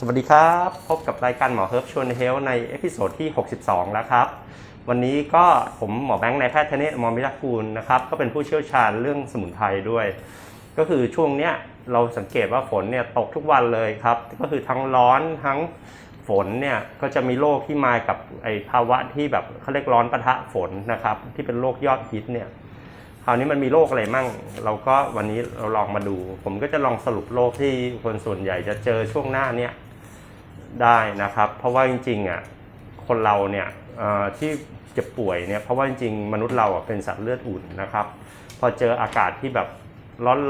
สวัสดีครับ พบกับรายการหมอเฮิร์บชวนเฮลในเอพิโซดที่ 62 แล้วครับ วันนี้ก็ผมหมอแบงค์นายแพทย์ธเนศมรมิรักูลนะครับก็เป็นผู้เชี่ยวชาญเรื่องสมุนไพรด้วย ก็คือช่วงเนี้ยเราสังเกตว่าฝนเนี่ยตกทุกวันเลยครับ ก็คือทั้งร้อนทั้งฝนเนี่ยก็จะมีโรคที่มากับไอภาวะที่แบบเขาเรียกร้อนปะทะฝนนะครับที่เป็นโรคยอดฮิตเนี่ยคราวนี้มันมีโรคอะไรมั่ง เราก็วันนี้เราลองมาดู ผมก็จะลองสรุปโรคที่คนส่วนใหญ่จะเจอช่วงหน้าเนี้ย ได้นะครับ เพราะว่าจริงๆอะคนเราเนี่ยที่เจ็บป่วยเนี่ยเพราะว่าจริงๆมนุษย์เราอะเป็นสัตว์เลือดอุ่นนะครับ พอเจออากาศที่แบบ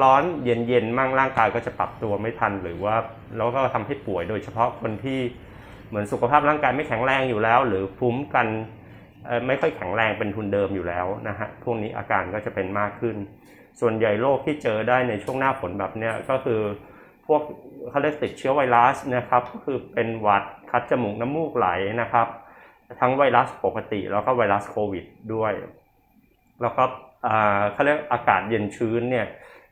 ร้อนๆเย็นๆมั่งร่างกายก็จะปรับตัวไม่ทัน หรือว่าแล้วก็ทำให้ป่วยโดยเฉพาะคนที่เหมือนสุขภาพร่างกายไม่แข็งแรงอยู่แล้ว หรือภูมิกันไม่ค่อยแข็งแรงเป็นทุนเดิมอยู่แล้วนะฮะพวกนี้อาการก็จะเป็นมากขึ้น ส่วนใหญ่โรคที่เจอได้ในช่วงหน้าฝนแบบเนี้ยก็คือ พวกเขาเรียกติดเชื้อไวรัสนะครับก็คือเป็นหวัดคัดจมูกน้ำมูกไหลนะครับ ทั้งไวรัสปกติแล้วก็ไวรัสโควิดด้วย แล้วก็เขาเรียกอากาศเย็นชื้นเนี่ย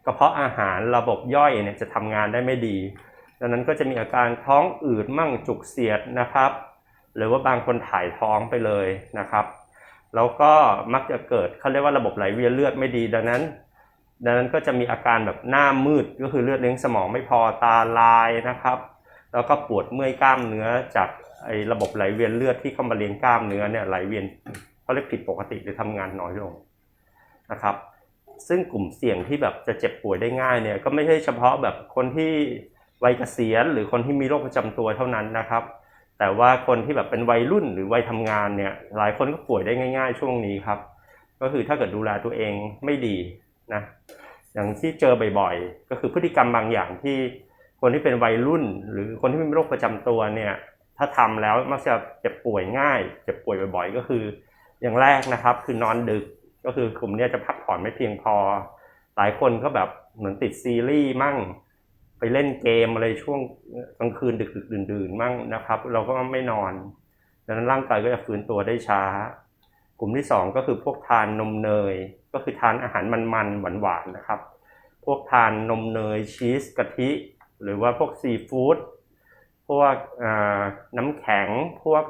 กระเพาะอาหารระบบย่อยเนี่ยจะทำงานได้ไม่ดี ดังนั้นก็จะมีอาการท้องอืดมั่งจุกเสียดนะครับ หรือว่าบางคนถ่ายท้องไปเลยนะครับ แล้วก็มักจะเกิดเขาเรียกว่าระบบไหลเวียนเลือดไม่ดี ดังนั้น ดังนั้นก็จะมีอาการแบบหน้ามืดก็คือเลือดเลี้ยงสมองไม่พอตาลายนะครับ แล้วก็ปวดเมื่อยกล้ามเนื้อจากไอ้ระบบไหลเวียนเลือดที่เข้ามาเลี้ยงกล้ามเนื้อเนี่ยไหลเวียนเขาเรียกผิดปกติหรือทำงานน้อยลงนะครับ ซึ่งกลุ่มเสี่ยงที่แบบจะเจ็บป่วยได้ง่ายเนี่ยก็ไม่ใช่เฉพาะแบบคนที่วัยเกษียณหรือคนที่มีโรคประจำตัวเท่านั้นนะครับ แต่ว่าคนที่แบบเป็นวัยรุ่นหรือวัยทำงานเนี่ยหลายคนก็ป่วยได้ง่าย ๆ ช่วงนี้ครับ ก็คือถ้าเกิดดูแลตัวเองไม่ดี นะอย่างที่เจอบ่อยๆ ก็คือพฤติกรรมบางอย่างที่คนที่เป็นวัยรุ่น หรือคนที่มีโรคประจำตัวเนี่ย ถ้าทำแล้วมักจะเจ็บป่วยง่าย เจ็บป่วยบ่อยๆ ก็คือ อย่างแรกนะครับคือนอนดึกก็คือกลุ่มเนี้ยจะพักผ่อนไม่เพียงพอ หลายคนก็แบบเหมือนติดซีรีส์มั่ง ไปเล่นเกมอะไรช่วงกลางคืนดึกๆ ดื่นๆ มั่งนะครับ เราก็ไม่นอนดังนั้นร่างกายก็จะฟื้นตัวได้ช้า กลุ่มที่สองก็คือพวกทานนมเนย ก็คือทานอาหารมันๆหวานๆนะครับ พวกทานนมเนยชีสกะทิ หรือว่าพวกซีฟู้ดพวกน้ำแข็งพวก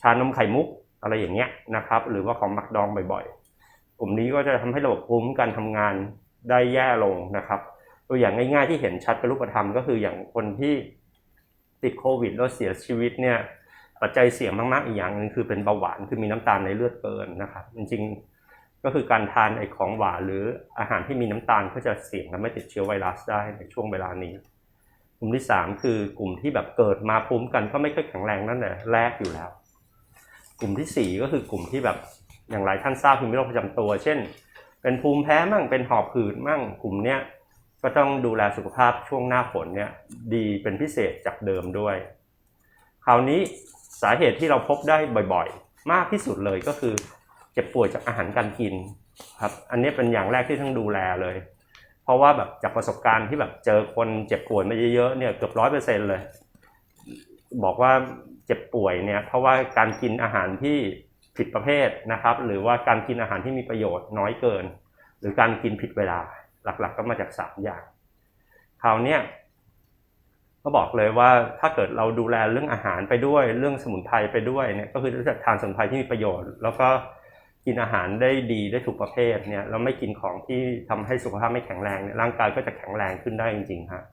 ชานมไข่มุกอะไรอย่างเงี้ยนะครับ หรือว่าของหมักดองบ่อยๆ กลุ่มนี้ก็จะทำให้ระบบภูมิการทำงานได้แย่ลงนะครับ ตัวอย่างง่ายๆที่เห็นชัดเป็นรูปธรรมก็คืออย่างคนที่ติดโควิดแล้วเสียชีวิตเนี่ย ปัจจัยเสี่ยงมากๆอีกอย่างหนึงคือเป็นเบาหวานคือมีน้ำตาลในเลือดเกินนะครับจริงๆก็คือการทานไอของหวานหรืออาหารที่มีน้ำตาลก็จะเสี่ยงทำให้ติดเชื้อไวรัสได้ในช่วงเวลานี้กลุ่มที่สามคือกลุ่มที่แบบเกิดมาภูมิกันก็ไม่ค่อยแข็งแรงนั่นแหละแรกอยู่แล้ว กลุ่มที่สี่ก็คือกลุ่มที่แบบอย่างไรท่านทราบคือมีโรคประจำตัว เช่น เป็นภูมิแพ้มั่งเป็นหอบหืดมั่งกลุ่มเนี้ยก็ต้องดูแลสุขภาพช่วงหน้าฝนเนี่ยดีเป็นพิเศษจากเดิมด้วย คราวนี้ สาเหตุที่เราพบได้บ่อยๆ มากที่สุดเลยก็คือ เจ็บป่วยจากอาหารการกินครับอันนี้เป็นอย่างแรกที่ต้องดูแลเลย เพราะว่าแบบจากประสบการณ์ที่แบบเจอคนเจ็บป่วยมาเยอะๆเนี่ยเกือบร้อยเปอร์เซ็นต์เลย บอกว่าเจ็บป่วยเนี่ยเพราะว่าการกินอาหารที่ผิดประเภทนะครับ หรือว่าการกินอาหารที่มีประโยชน์น้อยเกิน หรือการกินผิดเวลาหลักๆก็มาจากสามอย่างคราวเนี้ย ก็บอกเลยว่าถ้าเกิดเราดูแลเรื่องอาหารไปด้วย เรื่องสมุนไพรไปด้วยเนี่ยก็คือรู้จักทานสมุนไพรที่มีประโยชน์ แล้วก็กินอาหารได้ดีได้ถูกประเภทเนี่ยแล้วไม่กินของที่ทำให้สุขภาพไม่แข็งแรงเนี่ยร่างกายก็จะแข็งแรงขึ้นได้จริงๆฮะ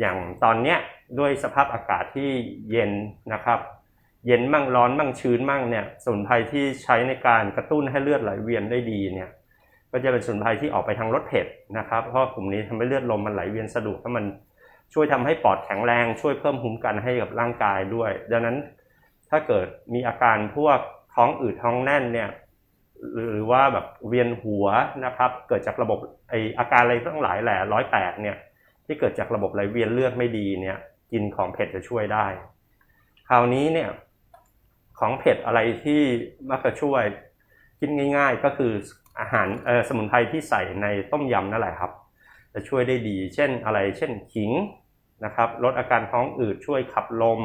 อย่างตอนเนี้ยด้วยสภาพอากาศที่เย็นนะครับ เย็นมั่งร้อนมั่งชื้นมั่งเนี่ยสมุนไพรที่ใช้ในการกระตุ้นให้เลือดไหลเวียนได้ดีเนี่ยก็จะเป็นสมุนไพรที่ออกไปทางรสเผ็ดนะครับเพราะกลุ่มนี้ทำให้เลือดลมมันไหลเวียนสะดวกถ้ามัน ช่วยทำให้ปอดแข็งแรง ช่วยเพิ่มภูมิกันให้กับร่างกายด้วย ดังนั้นถ้าเกิดมีอาการพวกท้องอืดท้องแน่นเนี่ยหรือว่าแบบเวียนหัวนะครับเกิดจากระบบไออาการอะไรทั้งหลายแหละร้อยแปดเนี่ยที่เกิดจากระบบไหลเวียนเลือดไม่ดีเนี่ยกินของเผ็ดจะช่วยได้ คราวนี้เนี่ยของเผ็ดอะไรที่มักจะช่วยกินง่าย ๆ ก็คืออาหารสมุนไพรที่ใส่ในต้มยำนั่นแหละครับ จะช่วยได้ดี เช่นอะไรเช่นขิง นะครับลดอาการท้องอืดช่วยขับลม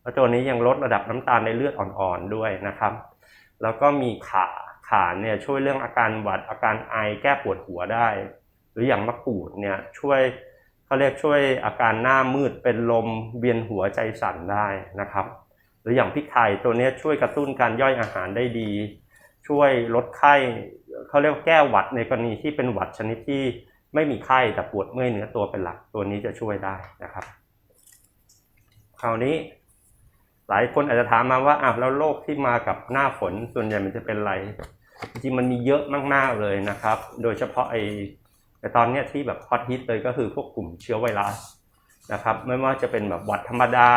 แล้วตัวนี้ยังลดระดับน้ำตาลในเลือดอ่อนๆด้วยนะครับ แล้วก็มีข่าขาเนี่ยช่วยเรื่องอาการหวัดอาการไอแก้ปวดหัวได้ หรืออย่างมะกรูดเนี่ยช่วยเขาเรียกช่วยอาการหน้ามืดเป็นลมเวียนหัวใจสั่นได้นะครับ หรืออย่างพริกไทยตัวนี้ช่วยกระตุ้นการย่อยอาหารได้ดี ช่วยลดไข้เขาเรียกแก้หวัดในกรณีที่เป็นหวัดชนิดที่ ไม่มีไข้แต่ปวดเมื่อยเนื้อตัวเป็นหลักตัวนี้จะช่วยได้นะครับ คราวนี้ หลายคนอาจจะถามมาว่าอ้าวแล้วโรคที่มากับหน้าฝนส่วนใหญ่มันจะเป็นอะไร จริงมันมีเยอะมากๆเลยนะครับ โดยเฉพาะไอแต่ตอนนี้ที่แบบฮอตฮิตเลยก็คือพวกกลุ่มเชื้อไวรัสนะครับ ไม่ว่าจะเป็นแบบหวัดธรรมดา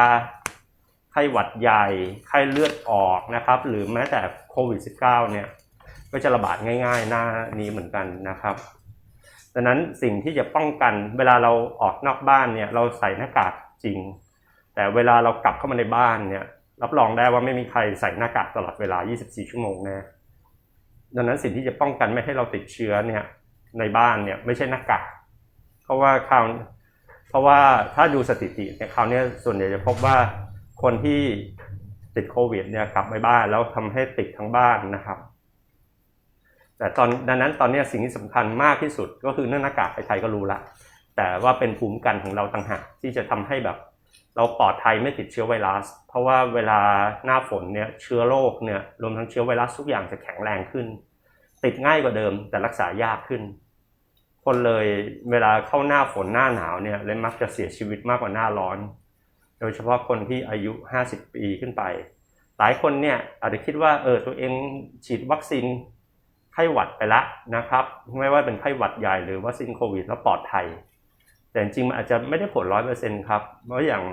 ไข้หวัดใหญ่ไข้เลือดออกนะครับ หรือแม้แต่โควิด -19 เนี่ยก็จะระบาดง่ายๆ หน้านี้เหมือนกันนะครับ ดังนั้นสิ่งที่จะป้องกัน เวลาเราออกนอกบ้านเนี่ยเราใส่หน้ากากจริง แต่เวลาเรากลับเข้ามาในบ้านเนี่ยรับรองได้ว่าไม่มีใครใส่หน้ากากตลอดเวลา 24 ชั่วโมงแน่ดังนั้นสิ่งที่จะป้องกันไม่ให้เราติดเชื้อเนี่ยในบ้านเนี่ยไม่ใช่หน้ากากเพราะว่าคราวเพราะว่าถ้าดูสถิติเนี่ยคราวนี้ส่วนใหญ่จะพบว่าคนที่ติดโควิดเนี่ยกลับไปบ้านแล้วทำให้ติดทั้งบ้านนะครับ แต่ตอนดังนั้นตอนนี้สิ่งที่สำคัญมากที่สุดก็คือเรื่องหน้ากากใครๆก็รู้ละ แต่ว่าเป็นภูมิคันของเราต่างหากที่จะทำให้แบบ เราปลอดภัยไม่ติดเชื้อไวรัส เพราะว่าเวลาหน้าฝนเนี่ยเชื้อโรคเนี่ยรวมทั้งเชื้อไวรัสทุกอย่างจะแข็งแรงขึ้น ติดง่ายกว่าเดิมแต่รักษายากขึ้น คนเลยเวลาเข้าหน้าฝนหน้าหนาวเนี่ยเลยมักจะเสียชีวิตมากกว่าหน้าร้อน โดยเฉพาะคนที่อายุ 50 ปีขึ้นไป หลายคนเนี่ยอาจจะคิดว่าเออตัวเองฉีดวัคซีน ไข้หวัดไปละนะครับไม่ว่าเป็นไข้หวัดใหญ่หรือวัคซีนโควิด แล้วปลอดภัย แต่จริงมันอาจจะไม่ได้ผลร้อยเปอร์เซ็นต์ครับเพราะอย่าง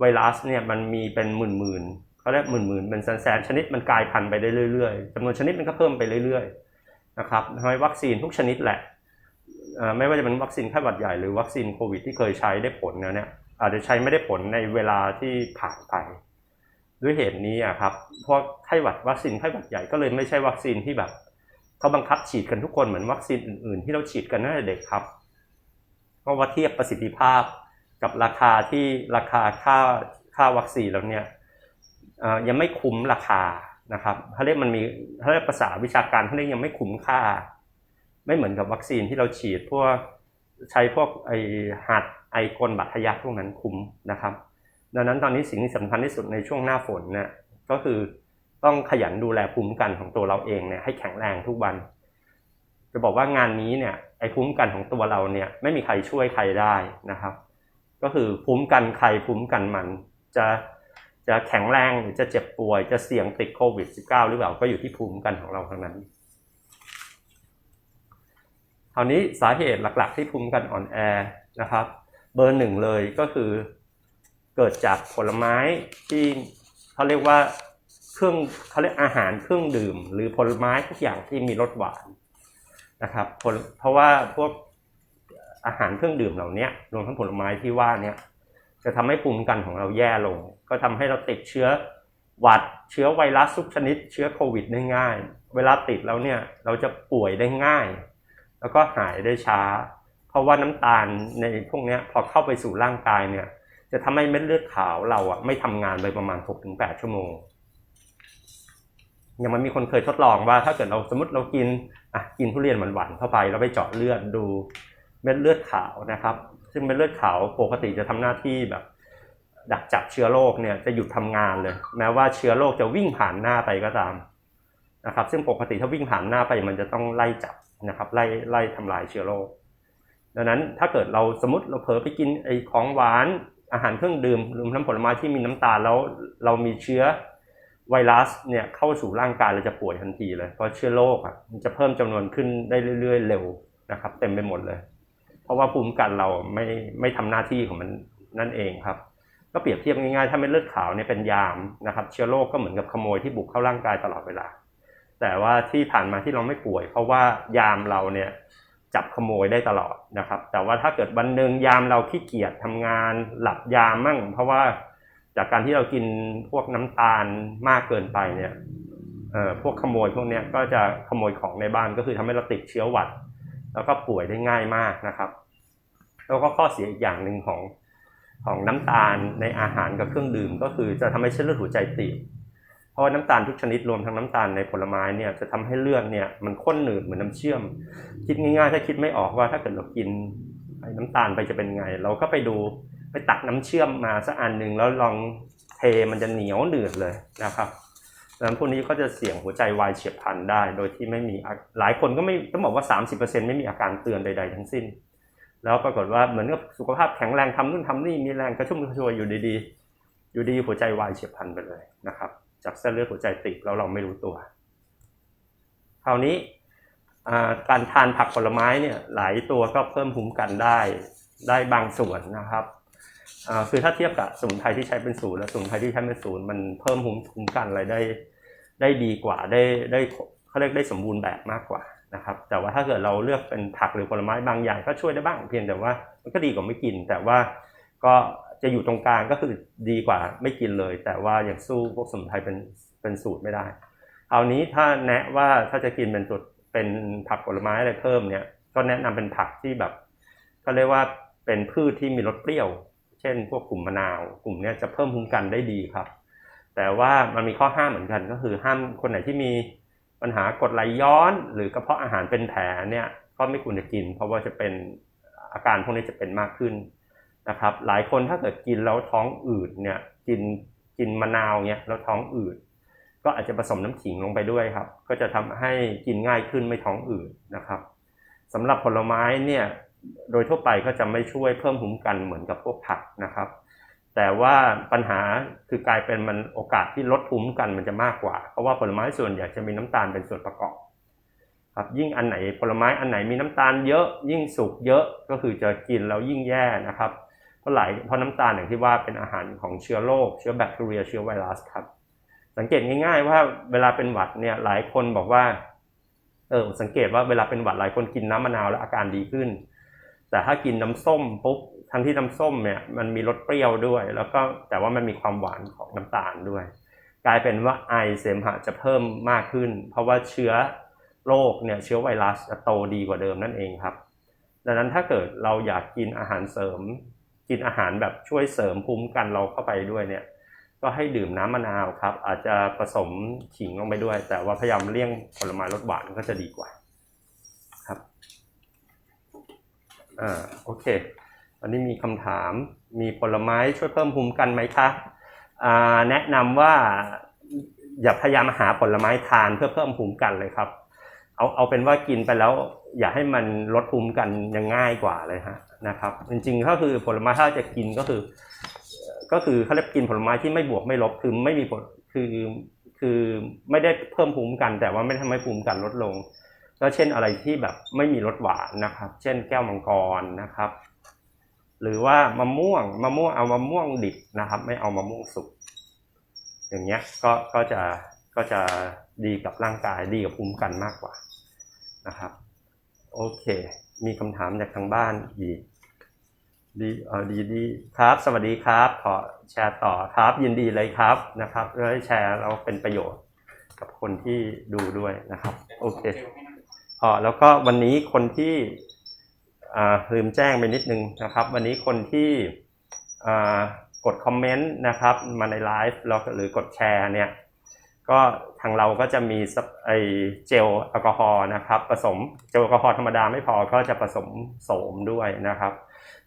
ไวรัสเนี่ยมันมีเป็นหมื่นๆเขาเรียกหมื่นๆเป็นแสนๆชนิดมันกลายพันธุ์ไปได้เรื่อยๆจำนวนชนิดมันก็เพิ่มไปเรื่อยๆนะครับทำให้วัคซีนทุกชนิดแหละไม่ว่าจะเป็นวัคซีนไข้หวัดใหญ่หรือวัคซีนโควิด ที่เคยใช้ได้ผลนะเนี่ยอาจจะใช้ไม่ได้ผลในเวลาที่ผ่านไป ด้วยเหตุนี้อะครับเพราะไข้หวัดวัคซีนไข้หวัดใหญ่ก็เลยไม่ใช่วัคซีนที่แบบ เขาบังคับฉีดกันทุกคนเหมือนวัคซีนอื่น ๆ ที่เราฉีดกันตั้งแต่เด็กครับ เพราะว่าเทียบประสิทธิภาพกับราคาที่ราคาค่าค่าวัคซีนแล้วเนี่ยยังไม่คุ้มราคานะครับเขาเรียกมันมีเขาเรียกภาษาวิชาการเขาเรียกยังไม่คุ้มค่า ไม่เหมือนกับวัคซีนที่เราฉีดพวกใช้พวกไอหัดไอกลบัตรทยักพวกนั้นคุ้มนะครับ ดังนั้นตอนนี้สิ่งที่สำคัญที่สุดในช่วงหน้าฝนเนี่ยก็คือ ต้องขยันดูแลภูมิคุ้มกันของตัวเราเองเนี่ยให้แข็งแรงทุกวัน จะบอกว่างานนี้เนี่ยไอ้ภูมิคุ้มกันของตัวเราเนี่ยไม่มีใครช่วยใครได้นะครับ ก็คือภูมิคุ้มกันใครภูมิคุ้มกันมันจะจะแข็งแรงหรือจะเจ็บป่วย จะเสี่ยงติดโควิด -19 หรือเปล่าก็อยู่ที่ภูมิคุ้มกันของเราทั้งนั้นคราวนี้สาเหตุหลัก ๆ ที่ภูมิคุ้มกันอ่อนแอนะครับ เบอร์หนึ่งเลยก็คือเกิดจากผลไม้ที่เขาเรียกว่า เครื่องเขาเรียกอาหารเครื่องดื่ม หรือผลไม้ทุกอย่างที่มีรสหวานนะครับเพราะว่าพวกอาหารเครื่องดื่มเหล่านี้รวมทั้งผลไม้ที่ว่าเนี่ยจะทำให้ภูมิคุ้มกันของเราแย่ลง ก็ทำให้เราติดเชื้อหวัดเชื้อไวรัสทุกชนิด เชื้อโควิดได้ง่าย เวลาติดแล้วเนี่ยเราจะป่วยได้ง่าย แล้วก็หายได้ช้า เพราะว่าน้ำตาลในพวกเนี้ยพอเข้าไปสู่ร่างกายเนี่ยจะทำให้เม็ดเลือดขาวเราอะไม่ทำงานไปประมาณ 6-8 ชั่วโมง อย่างมันมีคนเคยทดลองว่า ถ้าเกิดเราสมมติเรากินอะกินทุเรียนหวานๆเข้าไปแล้วไปเจาะเลือดดูเม็ดเลือดขาวนะครับ ซึ่งเม็ดเลือดขาวปกติจะทำหน้าที่แบบ ดักจับเชื้อโรคเนี่ยจะหยุดทำงานเลย แม้ว่าเชื้อโรคจะวิ่งผ่านหน้าไปก็ตามนะครับ ซึ่งปกติถ้าวิ่งผ่านหน้าไปมันจะต้องไล่จับนะครับไล่ไล่ทำลายเชื้อโรคดังนั้นถ้าเกิดเราสมมติเราเผลอไปกินไอ้ของหวานอาหารเครื่องดื่มหรวมทั้งผลไม้ที่มีน้ำตาลแล้วเรามีเชื้อ ไวรัสเนี่ยเข้าสู่ร่างกายเราจะป่วยทันทีเลย เพราะเชื้อโรคอะมันจะเพิ่มจำนวนขึ้นได้เรื่อยๆเร็วนะครับ เต็มไปหมดเลย เพราะว่าภูมิคุ้มกันเราไม่ไม่ทำหน้าที่ของมันนั่นเองครับ ก็เปรียบเทียบง่ายๆถ้าเม็ดเลือดขาวเนี่ยเป็นยามนะครับ เชื้อโรคก็เหมือนกับขโมยที่บุกเข้าร่างกายตลอดเวลา แต่ว่าที่ผ่านมาที่เราไม่ป่วย เพราะว่ายามเราเนี่ยจับขโมยได้ตลอดนะครับ แต่ว่าถ้าเกิดวันหนึ่งยามเราขี้เกียจทำงาน หลับยามมั่ง เพราะว่า จากการที่เรากินพวกน้ำตาลมากเกินไปเนี่ยพวกขโมยพวกนี้ก็จะขโมยของในบ้านก็คือทำให้เราติดเชื้อหวัด แล้วก็ป่วยได้ง่ายมากนะครับ แล้วก็ข้อเสียอีกอย่างหนึ่งของของน้ำตาลในอาหารกับเครื่องดื่ม ก็คือจะทำให้เส้นเลือดหัวใจตีบเพราะว่าน้ำตาลทุกชนิดรวมทั้งน้ำตาลในผลไม้เนี่ยจะทำให้เลือดเนี่ยมันข้นหนืดเหมือนน้ำเชื่อม คิดง่ายๆ ถ้าคิดไม่ออกว่าถ้าเกิดเรากินน้ำตาลไปจะเป็นไง เราก็ไปดู ไปตักน้ำเชื่อมมาสักอันหนึ่งแล้วลองเทมันจะเหนียวหนืดเลยนะครับดังนั้นพวกนี้ก็จะเสี่ยงหัวใจวายเฉียบพลันได้ โดยที่ไม่มีหลายคนก็ไม่ต้องบอกว่า 30%ไม่มีอาการเตือนใด ๆ ทั้งสิ้น แล้วปรากฏว่าเหมือนกับสุขภาพแข็งแรงทำนู่นทำนี่มีแรงกระชุ่มกระชวยอยู่ดีๆ อยู่ดีหัวใจวายเฉียบพลันไปเลยนะครับจากเส้นเลือดหัวใจติดแล้วเราไม่รู้ตัว คราวนี้การทานผักผลไม้เนี่ยหลายตัวก็เพิ่มภูมิกันได้ได้บางส่วนนะครับ คือถ้าเทียบกับสมุนไพรที่ใช้เป็นศูนย์และสมุนไพรที่ใช้เป็นศูนย์มันเพิ่มภูมิคุ้มกันอะไรได้ได้ดีกว่าได้ได้เขาเรียกได้สมบูรณ์แบบมากกว่านะครับ แต่ว่าถ้าเกิดเราเลือกเป็นผักหรือผลไม้บางอย่างก็ช่วยได้บ้างเพียงแต่ว่ามันก็ดีกว่าไม่กิน แต่ว่าก็จะอยู่ตรงกลางก็คือดีกว่าไม่กินเลย แต่ว่ายังสู้พวกสมุนไพรเป็นเป็นสูตรไม่ได้ครานี้ถ้าแนะว่าถ้าจะกินเป็นตัวเป็นผักผลไม้อะไรเพิ่มเนี่ยก็แนะนำเป็นผักที่แบบก็เรียกว่าเป็นพืชที่มีรสเปรี้ยว เช่น พวกกลุ่มมะนาว กลุ่มเนี้ยจะเพิ่มภูมิกันได้ดีครับ แต่ว่ามันมีข้อห้ามเหมือนกันก็คือห้ามคนไหนที่มีปัญหากรดไหลย้อน หรือกระเพาะอาหารเป็นแผลเนี่ยก็ไม่ควรจะกิน เพราะว่าจะเป็นอาการพวกนี้จะเป็นมากขึ้นนะครับ หลายคนถ้าเกิดกินแล้วท้องอืดเนี่ยกินกินมะนาวเนี่ยแล้วท้องอืดก็อาจจะผสมน้ำขิงลงไปด้วยครับ ก็จะทำให้กินง่ายขึ้นไม่ท้องอืดนะครับสำหรับผลไม้เนี่ย โดยทั่วไปก็จะไม่ช่วยเพิ่มภูมิกันเหมือนกับพวกผักนะครับ แต่ว่าปัญหาคือกลายเป็นมันโอกาสที่ลดภูมิกันมันจะมากกว่า เพราะว่าผลไม้ส่วนใหญ่จะมีน้ำตาลเป็นส่วนประกอบครับยิ่งอันไหนผลไม้อันไหนมีน้ำตาลเยอะ ยิ่งสุกเยอะก็คือจะกินแล้วยิ่งแย่นะครับเพราะหลายเพราะน้ำตาลอย่างที่ว่าเป็นอาหารของเชื้อโรคเชื้อแบคทีเรียเชื้อไวรัสครับ สังเกตง่ายๆว่าเวลาเป็นหวัดเนี่ยหลายคนบอกว่าเออสังเกตว่าเวลาเป็นหวัดหลายคนกินน้ำมะนาวแล้วอาการดีขึ้น แต่ถ้ากินน้ำส้มปุ๊บทั้งที่น้ำส้มเนี่ยมันมีรสเปรี้ยวด้วย แล้วก็แต่ว่ามันมีความหวานของน้ำตาลด้วย กลายเป็นว่าไอเสมหะจะเพิ่มมากขึ้น เพราะว่าเชื้อโรคเนี่ยเชื้อไวรัสจะโตดีกว่าเดิมนั่นเองครับ ดังนั้นถ้าเกิดเราอยากกินอาหารเสริม กินอาหารแบบช่วยเสริมภูมิกันเราเข้าไปด้วยเนี่ยก็ให้ดื่มน้ำมะนาวครับ อาจจะผสมขิงลงไปด้วย แต่ว่าพยายามเลี่ยงผลไม้รสหวานก็จะดีกว่าครับ อ่าโอเค อันนี้มีคำถามมีผลไม้ช่วยเพิ่มภูมิกันไหมคะอ่าแนะนำว่าอย่าพยายามหาผลไม้ทานเพื่อเพิ่มภูมิกันเลยครับ เอาเอาเป็นว่ากินไปแล้ว อย่าให้มันลดภูมิกันยังง่ายกว่าเลยฮะนะครับ จริงๆก็คือผลไม้ถ้าจะกินก็คือ ก็คือเขาเรียกกินผลไม้ที่ไม่บวกไม่ลบคือไม่มีผลคือคือไม่ได้เพิ่มภูมิกัน แต่ว่าไม่ทำให้ภูมิกันลดลง ก็เช่นอะไรที่แบบไม่มีรสหวานนะครับ เช่นแก้วมังกรนะครับ หรือว่ามะม่วงมะม่วงเอามะม่วงดิบนะครับ ไม่เอามะม่วงสุกอย่างเงี้ยก็ก็จะก็จะดีกับร่างกายดีกับภูมิกันมากกว่านะครับ โอเค มีคำถามจากทางบ้านอีกดีเออดีดีครับ สวัสดีครับ ขอแชร์ต่อครับ ยินดีเลยครับนะครับแล้วแชร์เราเป็นประโยชน์กับคนที่ดูด้วยนะครับ โอเค อ๋อแล้วก็วันนี้คนที่ลืมแจ้งไปนิดนึงนะครับ วันนี้คนที่กดคอมเมนต์นะครับมาในไลฟ์แล้วหรือกดแชร์เนี่ยก็ทางเราก็จะมีไอเจลแอลกอฮอล์นะครับผสมเจลแอลกอฮอล์ธรรมดาไม่พอก็จะผสมโสมด้วยนะครับ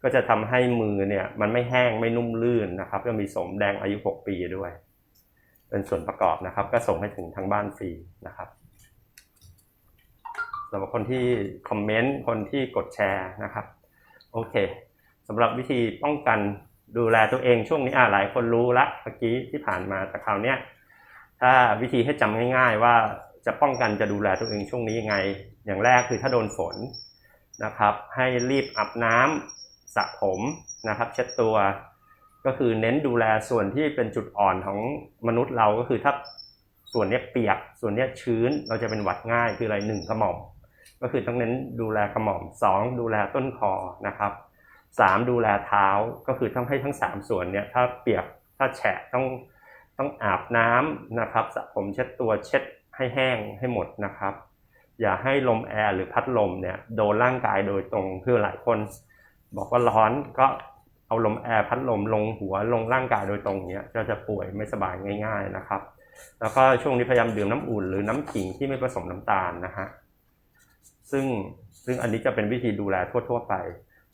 ก็จะทำให้มือเนี่ยมันไม่แห้งไม่นุ่มลื่นนะครับก็มีโสมแดงอายุ 6 ปีด้วย เป็นส่วนประกอบนะครับ ก็ส่งให้ถึงทางบ้านฟรีนะครับ สำหรับคนที่คอมเมนต์คนที่กดแชร์นะครับโอเคสำหรับวิธีป้องกันดูแลตัวเองช่วงนี้อ่าหลายคนรู้ละเมื่อกี้ที่ผ่านมาแต่คราวเนี้ยถ้าวิธีให้จำง่ายๆ ว่าจะป้องกันจะดูแลตัวเองช่วงนี้ยังไง อย่างแรกคือถ้าโดนฝนนะครับ ให้รีบอาบน้ำสระผมนะครับ เช็ดตัวก็คือเน้นดูแลส่วนที่เป็นจุดอ่อนของมนุษย์เราก็คือถ้าส่วนนี้เปียก ส่วนนี้ชื้นเราจะเป็นหวัดง่ายคืออะไรหนึ่งกระหม่อม ก็คือต้องเน้นดูแลกระหม่อมสองดูแลต้นคอนะครับสามดูแลเท้าก็คือต้องให้ทั้งสามส่วนเนี่ยถ้าเปียกถ้าแฉะต้องต้องอาบน้ำนะครับสระผมเช็ดตัวเช็ดให้แห้งให้หมดนะครับ อย่าให้ลมแอร์หรือพัดลมเนี่ยโดนร่างกายโดยตรงคือหลายคน บอกว่าร้อนก็เอาลมแอร์พัดลมลงหัวลงร่างกายโดยตรงเนี้ยก็จะป่วยไม่สบายง่าย ๆนะครับ แล้วก็ช่วงนี้พยายามดื่มน้ำอุ่นหรือน้ำขิงที่ไม่ผสมน้ำตาลนะฮะ ซึ่งซึ่งอันนี้จะเป็นวิธีดูแลทั่ว ๆ ไป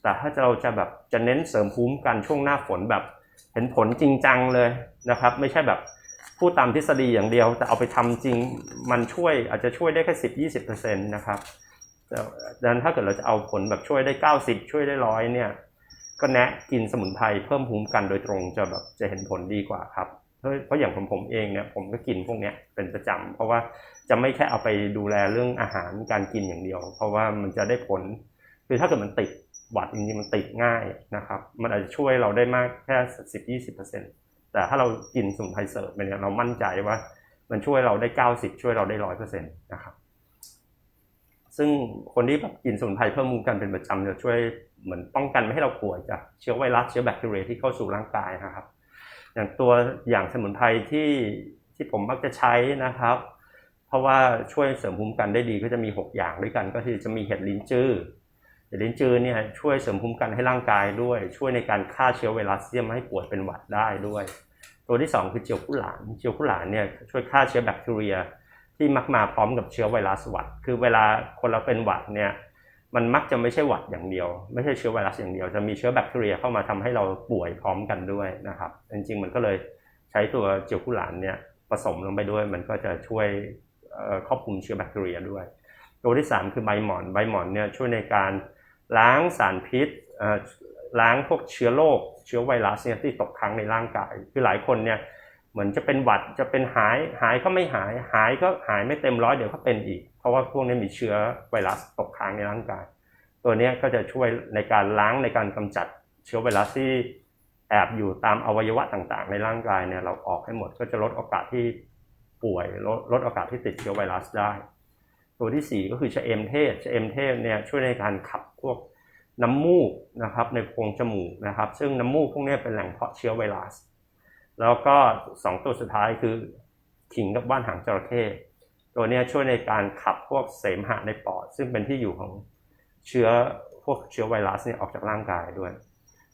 แต่ถ้าเราจะแบบจะเน้นเสริมภูมิกันช่วงหน้าฝนแบบ เห็นผลจริงจังเลยนะครับ ไม่ใช่แบบพูดตามทฤษฎีอย่างเดียว แต่เอาไปทำจริงมันช่วยอาจจะช่วยได้แค่สิบยี่สิบเปอร์เซ็นต์นะครับดังนั้นถ้าเกิดเราจะเอาผลแบบช่วยได้เก้าสิบช่วยได้ร้อยเนี่ยก็แนะกินสมุนไพรเพิ่มภูมิกันโดยตรงจะแบบจะเห็นผลดีกว่าครับเพราะเพราะอย่างผมผมเองเนี่ยผมก็กินพวกเนี้ยเป็นประจำเพราะว่า จะไม่แค่เอาไปดูแลเรื่องอาหารการกินอย่างเดียว เพราะว่ามันจะได้ผลคือถ้าเกิดมันติดหวัดจริงๆมันติดง่ายนะครับ มันอาจจะช่วยเราได้มากแค่สิบยี่สิบเปอร์เซ็นต์แต่ถ้าเรากินสมุนไพรเสริมเนี่ยเรามั่นใจว่ามันช่วยเราได้เก้าสิบช่วยเราได้ร้อยเปอร์เซ็นต์นะครับ ซึ่งคนที่แบบกินสมุนไพรเพิ่มมูลกันเป็นประจำจะช่วยเหมือนป้องกันไม่ให้เราป่วยจากเชื้อไวรัสเชื้อแบคทีเรียที่เข้าสู่ร่างกายนะครับ อย่างตัวอย่างสมุนไพรที่ที่ผมมักจะใช้นะครับ เพราะว่าช่วยเสริมภูมิกันได้ดีก็จะมี 6 อย่างด้วยกัน ก็คือจะมีเห็ดลิ้นจื้อเห็ดลิ้นจื้อเนี่ยช่วยเสริมภูมิกันให้ร่างกายด้วย ช่วยในการฆ่าเชื้อไวรัสที่ทำให้ป่วยเป็นหวัดได้ด้วย ตัวที่ 2 คือเจียวกุหลานเจียวกุหลานเนี่ยช่วยฆ่าเชื้อแบคทีเรียที่มักมาพร้อมกับเชื้อไวรัสหวัด คือเวลาคนเราเป็นหวัดเนี่ยมันมักจะไม่ใช่หวัดอย่างเดียว ไม่ใช่เชื้อไวรัสอย่างเดียว จะมีเชื้อแบคทีเรียเข้ามาทำให้เราป่วยพร้อมกันด้วยนะครับ จริงๆมันก็เลยใช้ตัวเจียวกุหลานเนี่ยผสมลงไปด้วย มันก็จะช่วย ครอบคลุมเชื้อแบคทีเรียด้วย ตัวที่ 3 คือใบหมอน ใบหมอนเนี่ยช่วยในการล้างสารพิษล้างพวกเชื้อโรคเชื้อไวรัสเนี่ยที่ตกค้างในร่างกาย คือหลายคนเนี่ยเหมือนจะเป็นหวัดจะเป็นหายหายก็ไม่หายหายก็หายไม่เต็มร้อยเดี๋ยวก็เป็นอีก เพราะว่าพวกนี้มีเชื้อไวรัสตกค้างในร่างกาย ตัวนี้ก็จะช่วยในการล้างในการกำจัดเชื้อไวรัสที่แอบอยู่ตามอวัยวะต่างๆ ในร่างกายเนี่ยเราออกให้หมดก็จะลดโอกาสที่ ป่วยลดลดโอกาสที่ติดเชื้อไวรัสได้ ตัวที่ 4 ก็คือชะเอมเทศชะเอมเทศเนี่ยช่วยในการขับพวกน้ำมูกนะครับในโพรงจมูกนะครับ ซึ่งน้ำมูกพวกนี้เป็นแหล่งเพาะเชื้อไวรัส แล้วก็สองตัวสุดท้ายคือขิงกับว่านหางจระเข้ตัวนี้ช่วยในการขับพวกเสมหะในปอด ซึ่งเป็นที่อยู่ของเชื้อพวกเชื้อไวรัสเนี่ยออกจากร่างกายด้วย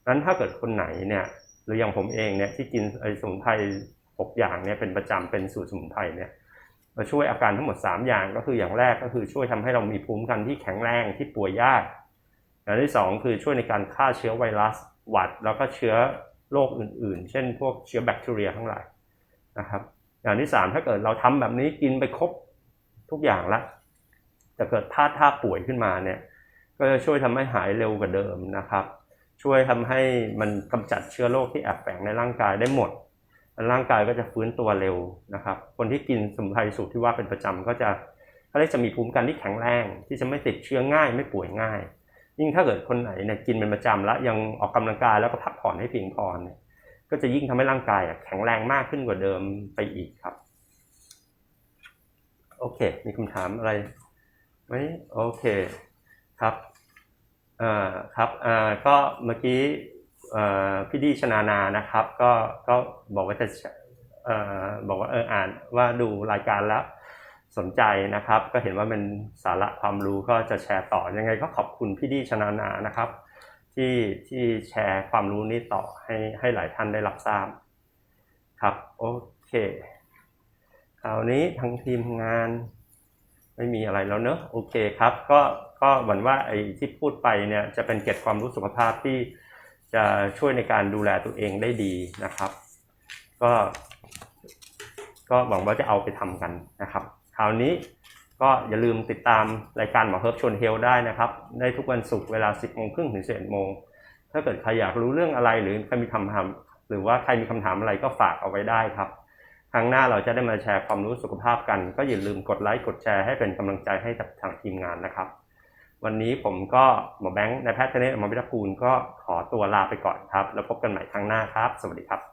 นั้นถ้าเกิดคนไหนเนี่ยหรืออย่างผมเองเนี่ยที่กินไอสมุนไพร หกอย่างเนี่ยเป็นประจำเป็นสูตรสมุนไพรเนี่ยมาช่วยอาการทั้งหมด 3 อย่างก็คืออย่างแรกก็คือช่วยทำให้เรามีภูมิคุ้มกันที่แข็งแรงที่ป่วยยากอย่างที่ 2 คือช่วยในการฆ่าเชื้อไวรัสหวัด แล้วก็เชื้อโรคอื่นๆ เช่น พวกเชื้อแบคทีเรียทั้งหลายนะครับ อย่างที่ 3 ถ้าเกิดเราทำแบบนี้กินไปครบทุกอย่างละแต่เกิดพลาดท่าป่วยขึ้นมาเนี่ยก็จะช่วยทำให้หายเร็วกว่าเดิมนะครับ ช่วยทำให้มันกำจัดเชื้อโรคที่แอบแฝงในร่างกายได้หมด ร่างกายก็จะฟื้นตัวเร็วนะครับ คนที่กินสมุนไพรสูตรที่ว่าเป็นประจำก็จะเขาเรียกจะมีภูมิคุ้มกันที่แข็งแรง ที่จะไม่ติดเชื้อง่าย ไม่ป่วยง่าย ยิ่งถ้าเกิดคนไหนเนี่ยกินเป็นประจำแล้วยังออกกำลังกายแล้วก็พักผ่อนให้เพียงพอเนี่ยก็จะยิ่งทำให้ร่างกายแข็งแรงมากขึ้นกว่าเดิมไปอีกครับโอเค มีคำถามอะไรไหมโอเคครับอ่าครับอ่าก็เมื่อกี้ พี่ดีชนานานะครับ ก็ก็บอกว่าจะออบอกว่าเอออ่านว่าดูรายการแล้วสนใจนะครับ ก็เห็นว่าเป็นสาระความรู้ก็จะแชร์ต่อยังไงก็ขอบคุณพี่ดีชนานานะครับ ที่ที่แชร์ความรู้นี้ต่อให้ให้หลายท่านได้รับทราบครับโอเคคราวนี้ทางทีมงานไม่มีอะไรแล้วเนอะโอเคครับ ก็ก็หวังว่าไอ้ที่พูดไปเนี่ยจะเป็นเก็บความรู้สุขภาพที่ จะช่วยในการดูแลตัวเองได้ดีนะครับ ก็ ก็หวังว่าจะเอาไปทำกันนะครับ คราวนี้ก็อย่าลืมติดตามรายการหมอเฮิร์บชวนเฮลได้นะครับ ได้ทุกวันศุกร์เวลา 10โมงครึ่งถึง11โมง ถ้าเกิดใครอยากรู้เรื่องอะไรหรือใครมีคำถามหรือว่าใครมีคำถามอะไรก็ฝากเอาไว้ได้ครับ ครั้งหน้าเราจะได้มาแชร์ความรู้สุขภาพกัน ก็อย่าลืมกดไลค์กดแชร์ให้เป็นกำลังใจให้กับทางทีมงานนะครับ วันนี้ผมก็หมอแบงค์นายแพทย์เทเนศหมอวิทยากูลก็ขอตัวลาไปก่อนครับ แล้วพบกันใหม่ครั้งหน้าครับ สวัสดีครับ